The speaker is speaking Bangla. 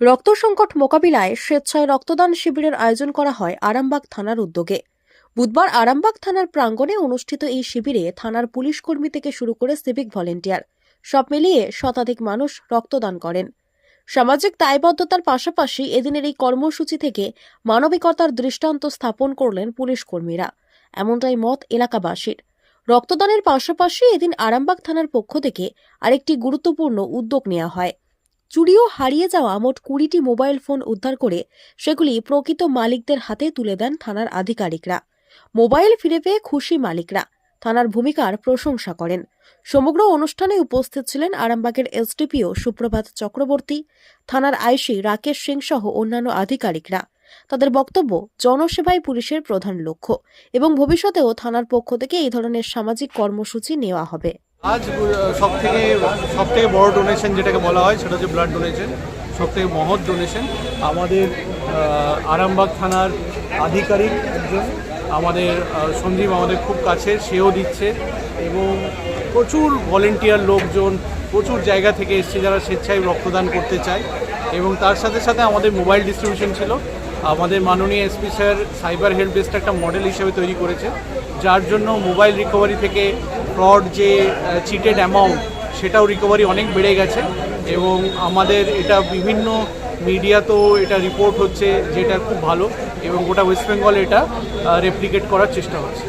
রক্ত সংকট মোকাবিলায় স্বেচ্ছায় রক্তদান শিবিরের আয়োজন করা হয় আরামবাগ থানার উদ্যোগে। বুধবার আরামবাগ থানার প্রাঙ্গণে অনুষ্ঠিত এই শিবিরে থানার পুলিশ কর্মী থেকে শুরু করে সিভিক ভলেন্টিয়ার, সব মিলিয়ে শতাধিক মানুষ রক্তদান করেন। সামাজিক দায়বদ্ধতার পাশাপাশি এদিনের এই কর্মসূচি থেকে মানবিকতার দৃষ্টান্ত স্থাপন করলেন পুলিশ কর্মীরা। এমনটাই মত এলাকাবাসীর। রক্তদানের পাশাপাশি এদিন আরামবাগ থানার পক্ষ থেকে আরেকটি গুরুত্বপূর্ণ উদ্যোগ নেওয়া হয়। চুরি ও হারিয়ে যাওয়া মোট কুড়িটি মোবাইল ফোন উদ্ধার করে সেগুলি প্রকৃত মালিকদের হাতে তুলে দেন থানার আধিকারিকরা। মোবাইল ফিরে পেয়ে খুশি মালিকরা। থানার ভূমিকার প্রশংসা করেন। সমগ্র অনুষ্ঠানে উপস্থিত ছিলেন আরামবাগের এসডিপিও সুপ্রভাত চক্রবর্তী, থানার আইসি রাকেশ সিং সহ অন্যান্য আধিকারিকরা। তাদের বক্তব্য, জনসেবাই পুলিশের প্রধান লক্ষ্য এবং ভবিষ্যতেও থানার পক্ষ থেকে এই ধরনের সামাজিক কর্মসূচি নেওয়া হবে। আজ সব থেকে সব থেকে বড় ডোনেশন যেটাকে বলা হয়, সেটা হচ্ছে ব্লাড ডোনেশন সব থেকে মহৎ ডোনেশন আমাদের আরামবাগ থানার আধিকারিক একজন, আমাদের সঞ্জীব আমাদের খুব কাছে, সেও দিচ্ছে। এবং প্রচুর ভলেন্টিয়ার লোকজন, প্রচুর জায়গা থেকে এসছে যারা স্বেচ্ছায় রক্তদান করতে চায়। এবং তার সাথে সাথে আমাদের মোবাইল ডিস্ট্রিবিউশন ছিল। আমাদের মাননীয় এসপি স্যার সাইবার হেল্প ডেস্কটা একটা মডেল হিসেবে তৈরি করেছে, যার জন্য মোবাইল রিকভারি থেকে ফ্রড যে চিটেড অ্যামাউন্ট সেটাও রিকভারি অনেক বেড়ে গেছে এবং আমাদের এটা বিভিন্ন মিডিয়াতেও এটা রিপোর্ট হচ্ছে যেটা খুব ভালো এবং গোটা ওয়েস্ট বেঙ্গল এটা রেপ্লিকেট করার চেষ্টা হচ্ছে।